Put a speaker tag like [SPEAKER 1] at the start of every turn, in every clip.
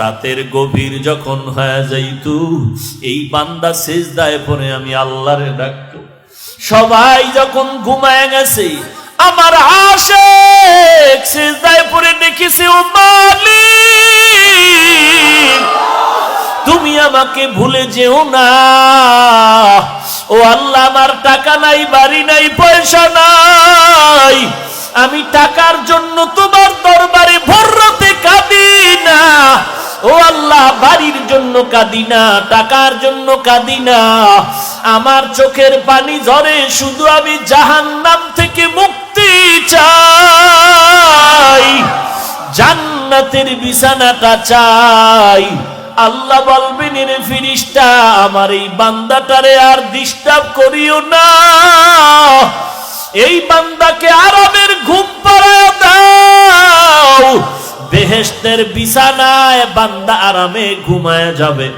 [SPEAKER 1] রাতের গভীর যখন হয়ে যাইত, এই বান্দা সেজদায় পরে আমি আল্লাহরে ডাকত। সবাই যখন ঘুমায় গেছে, আমার আশেক সেজদায় পরে দেখেছে, ও মালিক, তুমি আমাকে ভুলে যেও না। ও আল্লাহ, আমার টাকা নাই, বাড়ি নাই, পয়সা নাই। আমি টাকার জন্য তোমার দরবারে ভর্রতে কাঁদি না। ও আল্লাহ, বাড়ির জন্য কাঁদি না, টাকার জন্য কাঁদি না। আমার চোখের পানি ঝরে, শুধু আমি জাহান্নাম থেকে মুক্তি চাই। জান্নাতের বিছানাটা চাই। আল্লাহ বলবেন রে ফিরিস্তা, আমার এই বান্দাটারে আর ডিস্টার্ব করিও না। এই বান্দাকে আরামের ঘুম বেহেস্তের বিছানায় বান্দা আরামে ঘুমায় যাবে।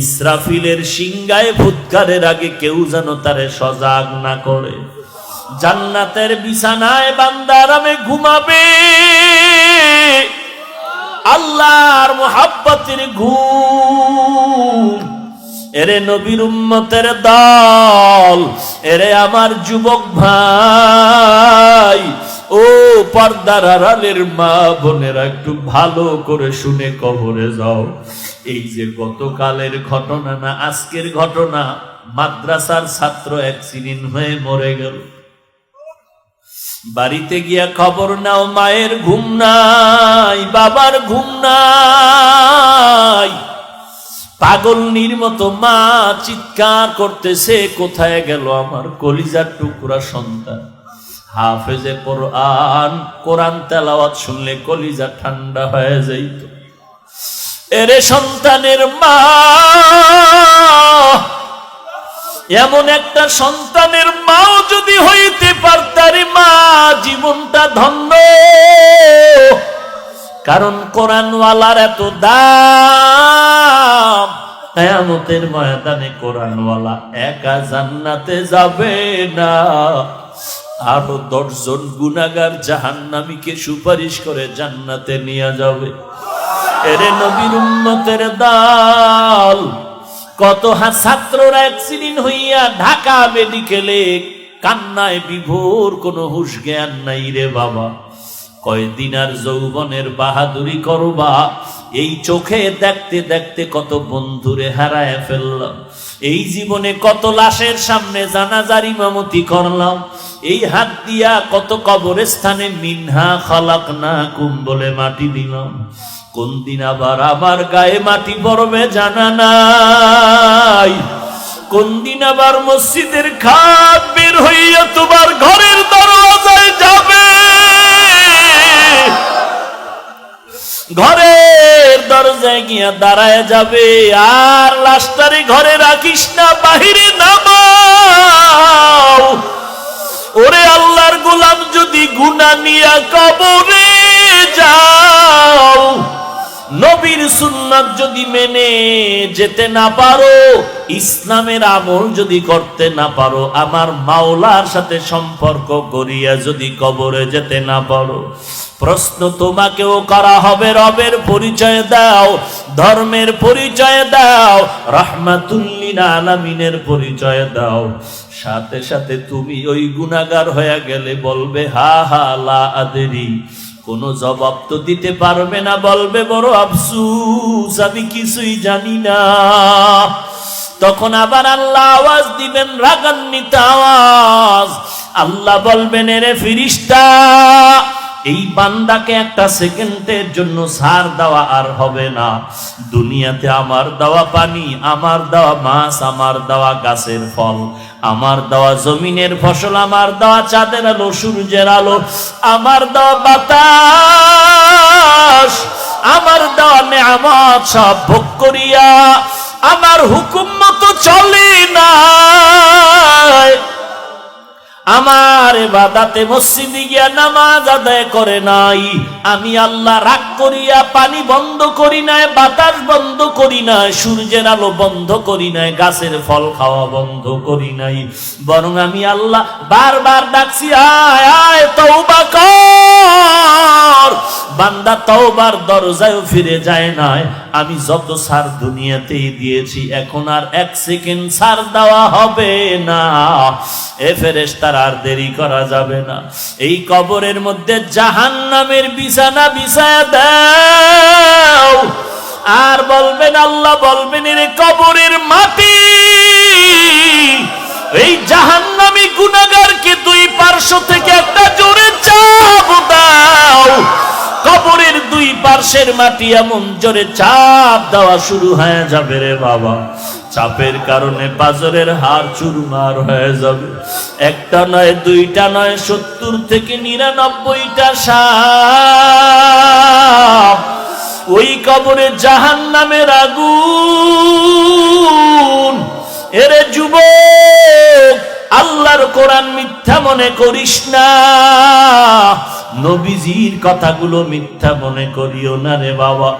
[SPEAKER 1] ইসরাফিলের সিংগায় ভূতকারের আগে কেউ যেন তারে সজাগ না করে। জান্নাতের বিছানায় বান্দা আরামে ঘুমাবে। আল্লাহর মোহাব্বতের ঘুম। এরে নবীর উম্মতের দল, এরে আমার যুবক ভাই। ও পর্দার আড়ালের মা বোনেরা, একটু ভালো করে শুনে কবরে যাও। এই যে গতকালের ঘটনা না, আজকের ঘটনা, মাদ্রাসার ছাত্র এক অ্যাক্সিডেন্ট হয়ে মরে গেল। বাড়িতে গিয়া খবর নাও, মায়ের ঘুম নাই, বাবার ঘুম নাই। পাগলনির মতো মা চিৎকার করতেছে, কোথায় গেল আমার কলিজার টুকরা সন্তান? হাফেজে কোরআন কোরআন তেলাওয়াত শুনলে কলিজা ঠান্ডা হয়ে যাইত। এরে সন্তানের মা, এমন একটা সন্তানের মাও যদি হইতে পারতারি মা জীবনটা ধন্য। কারণ কোরআনওয়ালার এত দাম। কেয়ামতের ময়দানে কোরআনওয়ালা একা জান্নাতে যাবে না। আরও দশজন গুনাগার জাহান্নামীকে সুপারিশ করে জান্নাতে নিয়ে যাবে। এরে নবীর উম্মতের দাল, কত ছাত্ররা অ্যাক্সিডেন্ট হইয়া ঢাকা মেডিকেলে কান্নায় বিভোর, কোনো হুশ জ্ঞান নাই রে বাবা। কয়দিন আর যৌবনের বাহাদুরি করবা, এই চোখে দেখতে দেখতে কত বন্ধুরে হারায় ফেললাম। এই জীবনে কত লাশের সামনে জানাজার ইমামতি করলাম। এই হাত দিয়া কত কবরস্থানে, মিনহা খালাক না কুম বলে মাটি দিলাম। কোন দিন আবার আমার গায়ে মাটি পড়বে জানা নাই। কোন দিন আবার মসজিদের খাট বের হইয়া তোমার ঘরের দরওয়াজায় যাবে। ঘরের দরজায় গিয়া দাঁড়ায় যাবে, আর লাস্টারে ঘরে রাখিস না, বাহিরে নামাও। ওরে আল্লাহর গোলাম, যদি গুনা নিয়া কবরে যাও, নবীর সুন্নাত যদি মেনে যেতে না পারো, ইসলামের আমল যদি করতে না পারো, আমার মাওলার সাথে সম্পর্ক করিয়া যদি কবরে যেতে না পারো, প্রশ্ন তোমাকেও করা হবে, রবের পরিচয় দাও, ধর্মের পরিচয় দাও রহমাতুল্লিন আলামিনের পরিচয় দাও। সাথে সাথে তুমি ওই গুণাগার হয়ে গেলে বলবে, হা হা, লা আদেরি। কোনো জবাব তো দিতে পারবে না, বলবে, বড় আফসুস, আমি কিছুই জানি না। তখন আবার আল্লাহ আওয়াজ দিবেন, রাগান্বিত আওয়াজ। আল্লাহ বলবেন, এরে ফিরিস্তা এই বান্দাকে একটা সেকেন্ডের জন্য সার দেওয়া আর হবে না। দুনিয়াতে আমার দেওয়া পানি, আমার দেওয়া মাছ, আমার দেওয়া গাছের ফল, আমার দেওয়া জমিনের ফসল, আমার দেওয়া চাঁদের আলো, সূর্যের আলো, আমার দেওয়া বাতাস, আমার দেওয়া নেয়ামত সব ভোগ করিয়া আমার হুকুম মতো চলে না আমার বাদাতে মসজিদে গিয়া নামাজ আদায় করে নাই। আমি আল্লাহ রাগ করিয়া পানি বন্ধ করি নাই, বাতাস বন্ধ করি নাই, সূর্যের আলো বন্ধ করি নাই, গাছের ফল খাওয়া বন্ধ করি নাই। বরং আমি আল্লাহ বারবার ডাকছি, আয় আয়, তওবা কর। বান্দা তওবার দরজায় ফিরে যায় নাই। আমি যত সার দুনিয়াতেই দিয়েছি, এখন আর এক সেকেন্ড সার দেওয়া হবে না। এ ফেরেশতার আর দেরি করা যাবে না। এই কবরের মধ্যে জাহান নামের বিছানা বিছায়া দাও। আর বলবেন, আল্লাহ বলবেন রে কবরের মাটি, এই জাহান্নামী গুনাহগারকে দুই পার্শ্ব থেকে একটা জোরে চাপ দাও। কবরের দুই পার্শ্বের মাটি এমন জোরে চাপ দেওয়া শুরু হয়ে যাবে রে বাবা। চাপের কারণে পাজরের হার চুরমার হয়ে যাবে। একটা নয়, দুইটা নয়, সত্তর থেকে নিরানব্বইটা সাপ ওই কবরে জাহান নামের আগুন। এরে যুবক আল্লাহর কোরআন মিথ্যা মনে করিস না। নবীজির কথাগুলো মিথ্যা মনে করিও না রে বাবা।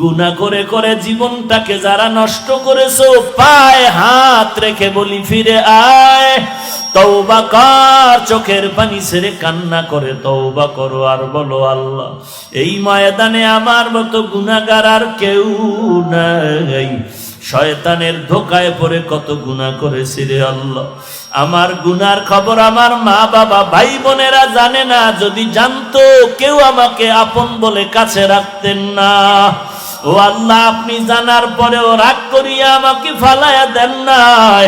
[SPEAKER 1] গুনাহ করে করে জীবনটাকে যারা নষ্ট করেছ, পায়ে হাত রেখে বলি, ফিরে আয়। তৌবা কর, চোখের পানি ছেড়ে কান্না করে তৌবা করো আর বলো আল্লাহ, এই ময়দানে আমার মতো গুনাগার আর কেউ নাই। শয়তানের ধোকায় পড়ে কত গুনাহ করেছি রে আল্লাহ। আমার গুনার খবর আমার মা বাবা, ভাই বোনেরা জানে না, যদি জানতো কেউ আমাকে আপন বলে কাছে রাখতেন না। ও আল্লাহ, আপনি জানার পরেও রাগ করিয়া আমাকে ফালায়া দেন নাই।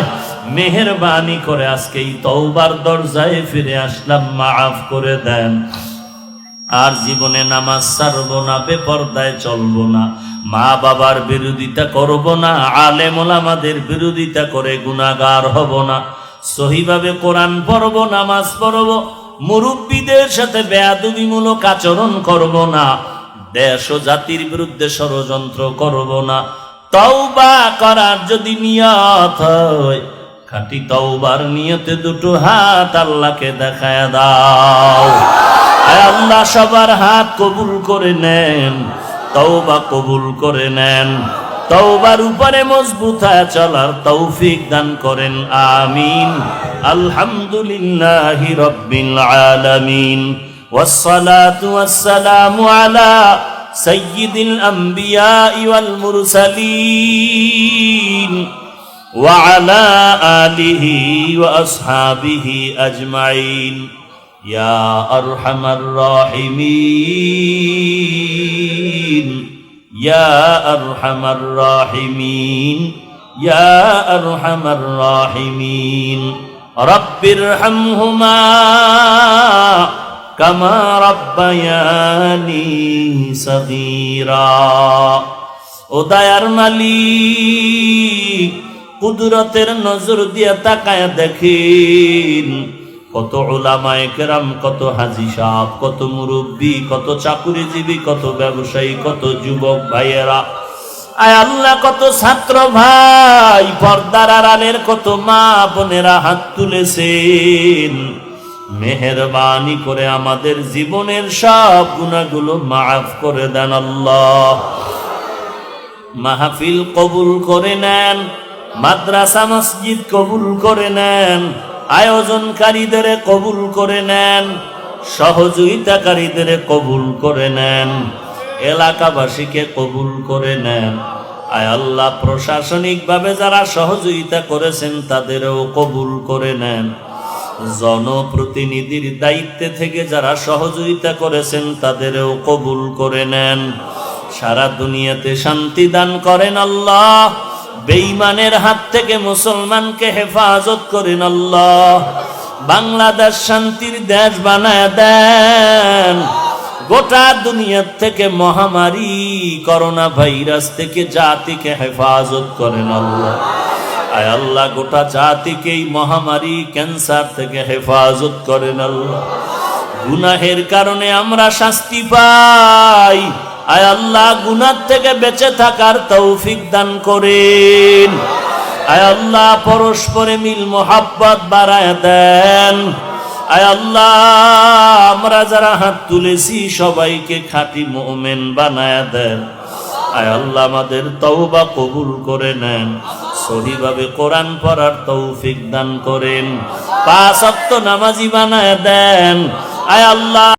[SPEAKER 1] মেহেরবানি করে আজকে এই তওবার দরজায় ফিরে আসলাম, মাফ করে দেন। আর জীবনে নামাজ ছাড়বো না, বেপর্দায় চলবো না। মা বাবার বিরোধিতা করব না আলেম ওলামাদের বিরোধিতা করে গুনাগার হব না। সহিভাবে কোরআন পড়ব, নামাজ পড়ব, মুরব্বীদের সাথে বেয়াদবিমূলক আচরণ করব না, দেশ ও জাতির বিরুদ্ধে ষড়যন্ত্র করব না। তওবা করার যদি নিয়ত হয়, খাটি তওবার নিয়তে দুটো হাত আল্লাহকে দেখায় দাও। আল্লাহ সবার হাত কবুল করে নেন। তওবা কবুল করে নেন তওবার উপরে মজবুত হয়ে চলার তৌফিক দান করেন আমিন আলহামদুলিল্লাহি রাব্বিল আলামিন والصلاة والسلام على سيد الأنبياء والمرسلين وعلى آله وأصحابه أجمعين يا أرحم الراحمين يا أرحم الراحمين يا أرحم الراحمين رب ارحمهما كما ربياني صغيرا ও দায়ার মালিক কুদরতের নজর দিয়া তাকায় দেখেন কত ওলামায় কেরাম, কত হাজি সাহ কত মুরব্বী, কত চাকুরিজীবী, কত ব্যবসায়ী, কত যুবক ভাইয়েরা। আয় আল্লাহ, কত ছাত্র ভাই, পর্দার আড়ালের কত মা বোনেরা হাত তুলেছেন। মেহরবানি করে আমাদের জীবনের সব গুণাগুলো মাফ করে দেন আল্লাহ। মাহফিল কবুল করে নেন, মাদ্রাসা, মসজিদ কবুল করে নেন। আয়োজনকারীদের কবুল করে নেন, সহযোগিতাকারীদের কবুল করে নেন, এলাকাবাসীকে কবুল করে নেন। আয় আল্লাহ, প্রশাসনিকভাবে যারা সহযোগিতা করেছেন তাদেরও কবুল করে নেন। জনপ্রতিনিধির দায়িত্বে থেকে যারা সহযোগিতা করেছেন তাদেরও কবুল করে নেন। সারা দুনিয়াতে শান্তি দান করেন আল্লাহ। বেঈমানের হাত থেকে মুসলমানকে হেফাজত করেন আল্লাহ। বাংলাদেশ শান্তির দেশ বানায় দেন। গোটা দুনিয়ার থেকে মহামারী করোনা ভাইরাস থেকে জাতিকে হেফাজত করেন আল্লাহ। আয় আল্লাহ, গোটা জাতিকে এই মহামারী, ক্যান্সার থেকে হেফাজত করেন আল্লাহ। গুনাহের কারণে আমরা শাস্তি পাই। আয় আল্লাহ গুনার থেকে বেঁচে থাকার তৌফিক দান করেন। আয় আল্লাহ, পরস্পরে মিল, মোহাব্বত বাড়ায় দেন। আয় আল্লাহ, আমরা যারা হাত তুলেছি, সবাইকে খাঁটি মোমেন বানায়া দেন। আয় আল্লাহ, আমাদের তওবা কবুল করে নেন। সহিভাবে কোরআন পড়ার তৌফিক দান করেন। পাঁচ নামাজি বানায় দেন। আয় আল্লাহ